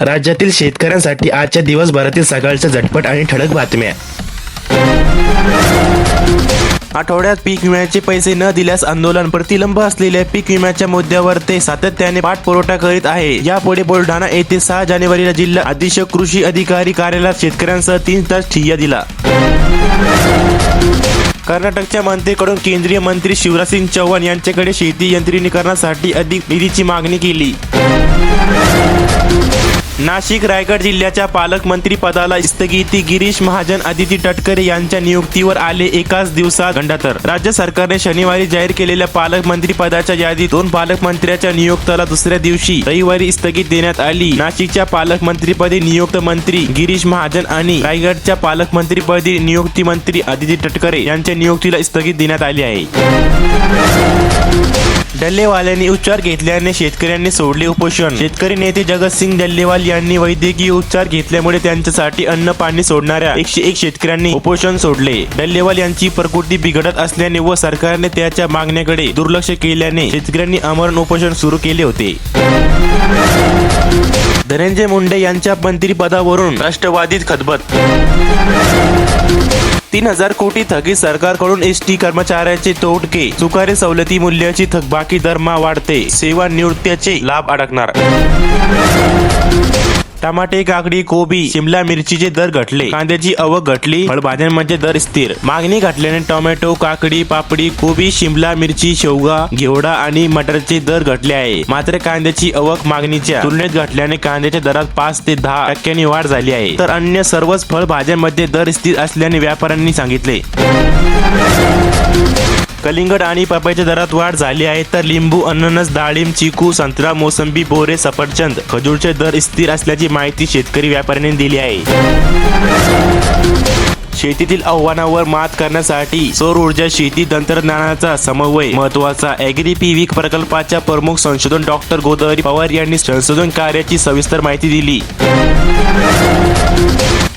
राज्यातील शेतकऱ्यांसाठी आजच्या दिवसभरातील सकाळच्या झटपट आणि ठळक बातम्या. आठवड्यात पीक विम्याचे पैसे न दिल्यास आंदोलन प्रतिलंब असलेल्या पीक विम्याच्या मुद्द्यावर ते सातत्याने पाठपुरवठा करीत आहे. यापुढे बुलढाणा येथे सहा जानेवारीला जिल्हा अधीक्षक कृषी अधिकारी कार्यालयात शेतकऱ्यांसह तीन तास ठिय्या दिला. कर्नाटकच्या मंत्रीकडून केंद्रीय मंत्री शिवराजसिंग चौहान यांच्याकडे शेती यंत्रिकरणासाठी अधिक निधीची मागणी केली. नाशिक रायगड जिल्ह्याच्या पालकमंत्री पदाला स्थगिती. गिरीश महाजन आदिती तटकरे यांच्या नियुक्तीवर आले एकाच दिवसात गंडातर. राज्य सरकारने शनिवारी जाहीर केलेल्या पालकमंत्री पदाच्या यादीत दोन पालकमंत्र्याच्या नियुक्ताला दुसऱ्या दिवशी रविवारी स्थगित देण्यात आली. नाशिकच्या पालकमंत्रीपदी नियुक्त मंत्री गिरीश महाजन आणि रायगडच्या पालकमंत्रीपदी नियुक्ती मंत्री आदिती तटकरे यांच्या नियुक्तीला स्थगित देण्यात आली आहे. डल्लेवाल्यांनी उपचार घेतल्याने शेतकऱ्यांनी सोडले उपोषण. शेतकरी नेते जगतसिंग डल्लेवाल यांनी वैद्यकीय उपचार घेतल्यामुळे त्यांच्यासाठी अन्न पाणी सोडणाऱ्या एकशे एक शेतकऱ्यांनी उपोषण सोडले. डल्लेवाल यांची प्रकृती बिघडत असल्याने व सरकारने त्याच्या मागण्याकडे दुर्लक्ष केल्याने शेतकऱ्यांनी आमरण उपोषण सुरू केले होते. धनंजय मुंडे यांच्या मंत्रिपदावरून राष्ट्रवादीत खतबत तीन हजार कोटी थकीत सरकारकडून एस टी कर्मचाऱ्यांचे तोडके चुकारे सवलती मूल्याची थकबाकी दरमा वाढते. सेवा निवृत्त्याचे लाभ अडकणार. टमाटे काकडी कोबी शिमला मिरचीचे दर घटले. कांद्याची आवक घटली. फळभाज्यांमध्ये दर स्थिर. मागणी घटल्याने टोमॅटो काकडी पापडी कोबी शिमला मिरची शेवगा घेवडा आणि मटरचे दर घटले आहे. मात्र कांद्याची आवक मागणीच्या तुलनेत घटल्याने कांद्याच्या दरात पाच ते दहा टक्क्यांनी वाढ झाली आहे. तर अन्य सर्वच फळभाज्यांमध्ये दर स्थिर असल्याने व्यापाऱ्यांनी सांगितले. कलिंगड आणि पपईच्या दरात वाढ झाली आहे. तर लिंबू अननस डाळिंब चिकू संत्रा मोसंबी बोरे सफरचंद खजूरचे दर स्थिर असल्याची माहिती शेतकरी व्यापाऱ्यांनी दिली आहे. शेतीतील आव्हानावर मात करण्यासाठी सौर ऊर्जा शेती तंत्रज्ञानाचा समन्वय महत्त्वाचा अॅग्री पीव्ही प्रकल्पाच्या प्रमुख संशोधन डॉक्टर गोदावरी पवार यांनी संशोधन कार्याची सविस्तर माहिती दिली.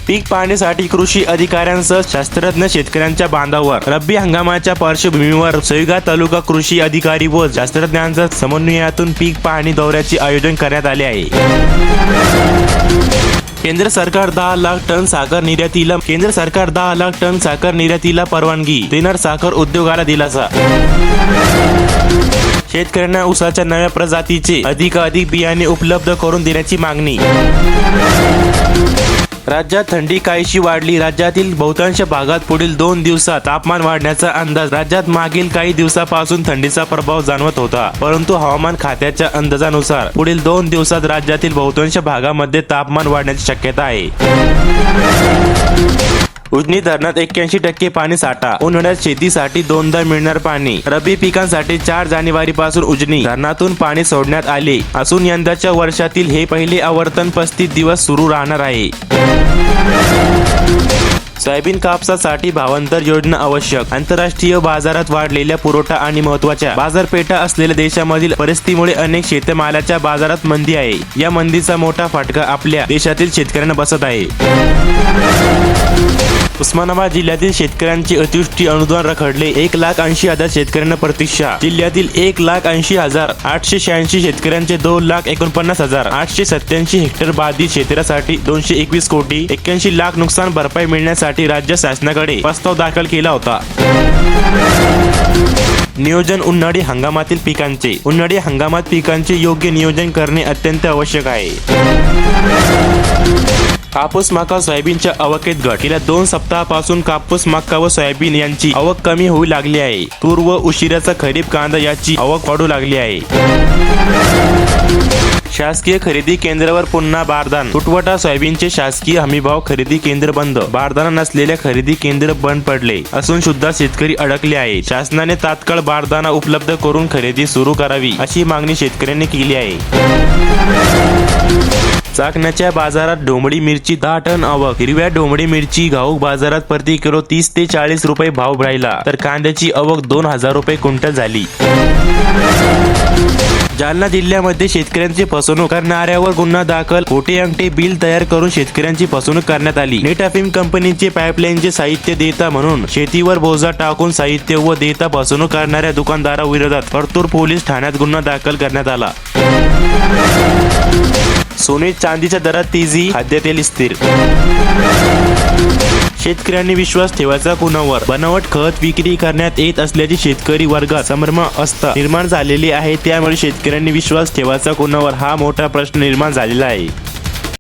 पीक पाहणीसाठी कृषी अधिकाऱ्यांसह शास्त्रज्ञ शेतकऱ्यांच्या बांधावर रब्बी हंगामाच्या पार्श्वभूमीवर सैगा तालुका कृषी अधिकारी व शास्त्रज्ञांच्या समन्वयातून पीक पाहणी दौऱ्याचे आयोजन करण्यात आले आहे. केंद्र सरकार दहा लाख टन साखर निर्यातीला केंद्र सरकार दहा लाख टन साखर निर्यातीला परवानगी देणार साखर उद्योगाला दिलासा. शेतकऱ्यांना ऊसाच्या नव्या प्रजातीचे अधिकाधिक बियाणे उपलब्ध करून देण्याची मागणी. राज्यात थंडी काहीशी वाढली. राज्यातील बहुतांश भागात पुढील दोन दिवसात तापमान वाढण्याचा अंदाज. राज्यात मागील काही दिवसापासून थंडीचा प्रभाव जाणवत होता. परंतु हवामान खात्याच्या अंदाजानुसार पुढील दोन दिवसात राज्यातील बहुतांश भागामध्ये तापमान वाढण्याची शक्यता आहे. उजनी धरणात एक्क्याऐंशी टक्के पाणी साठा. उन्हाळ्यात शेतीसाठी दोनदा मिळणार पाणी. रब्बी पिकांसाठी चार जानेवारी पासून उजनी. धरणातून पाणी सोडण्यात आले असून यंदाच्या वर्षातील हे पहिले आवर्तन पस्तीस दिवस सुरू राहणार आहे. सोयाबीन कापसासाठी भावांतर योजना आवश्यक. आंतरराष्ट्रीय बाजारात वाढलेल्या पुरवठा आणि महत्त्वाच्या बाजारपेठा असलेल्या देशामधील परिस्थितीमुळे अनेक शेतमालाच्या बाजारात मंदी आहे. या मंदीचा मोठा फटका आपल्या देशातील शेतकऱ्यांना बसत आहे. उस्मानाबाद जिल्ह्यातील शेतकऱ्यांची अतिवृष्टी अनुदान रखडले एक लाख ऐंशी हजार शेतकऱ्यांना प्रतीक्षा. जिल्ह्यातील एक लाख ऐंशी हजार आठशे शहाऐंशी शेतकऱ्यांचे दोन लाख एकोणपन्नास हजार आठशे सत्याऐंशी हेक्टर बाधित क्षेत्रासाठी दोनशे एकवीस कोटी एक्क्याऐंशी लाख नुकसान भरपाई मिळण्यासाठी राज्य शासनाकडे प्रस्ताव दाखल केला होता. नियोजन उन्हाळी हंगामातील पिकांचे. उन्हाळी हंगामात पिकांचे योग्य नियोजन करणे अत्यंत आवश्यक आहे. कापूस मका सोयाबीनच्या आवकेत घट गेल्या दोन सप्ताहापासून कापूस मका व सोयाबीन यांची आवक कमी होऊ लागली आहे. तूर व उशिराचा खरीप कांदा याची आवक वाढू लागली आहे. शासकीय खरेदी केंद्रावर पुन्हा बारदान. तुटवटा सोयाबीनचे शासकीय हमीभाव खरेदी केंद्र बंद. बारदाना नसलेल्या खरेदी केंद्र बंद पडले असून सुद्धा शेतकरी अडकले आहे शासनाने तात्काळ बारदाना उपलब्ध करून खरेदी सुरू करावी अशी मागणी शेतकऱ्यांनी केली आहे. चाकण्याच्या बाजारात डोंबडी मिरची दहा टन आवक. हिरव्या डोंबडी मिरची घाऊक बाजारात प्रति किलो तीस ते चाळीस रुपये भाव राहिला तर कांद्याची आवक दोन हजार रुपये क्विंटल झाली. जालना जिल्ह्यामध्ये शेतकऱ्यांची फसवणूक करणाऱ्यावर गुन्हा दाखल खोटे अंगठे बिल तयार करून शेतकऱ्यांची फसवणूक करण्यात आली. नेटाफिम कंपनीचे पाईपलाईनचे साहित्य देता म्हणून शेतीवर बोजा टाकून साहित्य व देता फसवणूक करणाऱ्या दुकानदाराविरोधात परतूर पोलीस ठाण्यात गुन्हा दाखल करण्यात आला. सोने चांदीच्या दरात तेजी खाद्यतेल स्थिर. शेतकऱ्यांनी विश्वास ठेवायचा कुणावर? बनावट खत विक्री करण्यात येत असल्याची शेतकरी वर्गात संभ्रम असता निर्माण झालेली आहे. त्यामुळे शेतकऱ्यांनी विश्वास ठेवायचा कुणावर? हा मोठा प्रश्न निर्माण झालेला आहे.